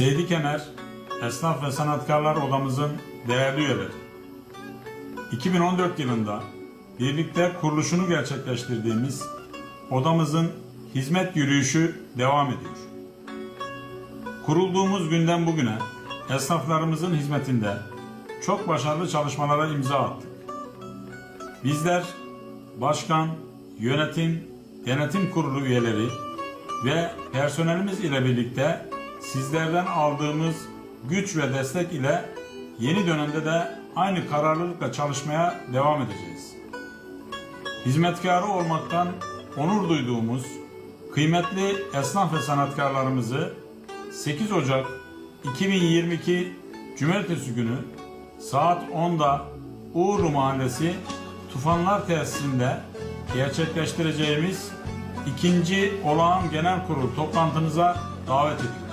Seydi Kemer, Esnaf ve Sanatkarlar Odamızın değerli üyeleri. 2014 yılında birlikte kuruluşunu gerçekleştirdiğimiz odamızın hizmet yürüyüşü devam ediyor. Kurulduğumuz günden bugüne esnaflarımızın hizmetinde çok başarılı çalışmalara imza attık. Bizler başkan, yönetim, denetim kurulu üyeleri ve personelimiz ile birlikte sizlerden aldığımız güç ve destek ile yeni dönemde de aynı kararlılıkla çalışmaya devam edeceğiz. Hizmetkarı olmaktan onur duyduğumuz kıymetli esnaf ve sanatkarlarımızı 8 Ocak 2022 Cumartesi günü saat 10'da Uğurlu Mahallesi Tufanlar Tesisinde gerçekleştireceğimiz ikinci olağan genel kurul toplantımıza davet ediyoruz.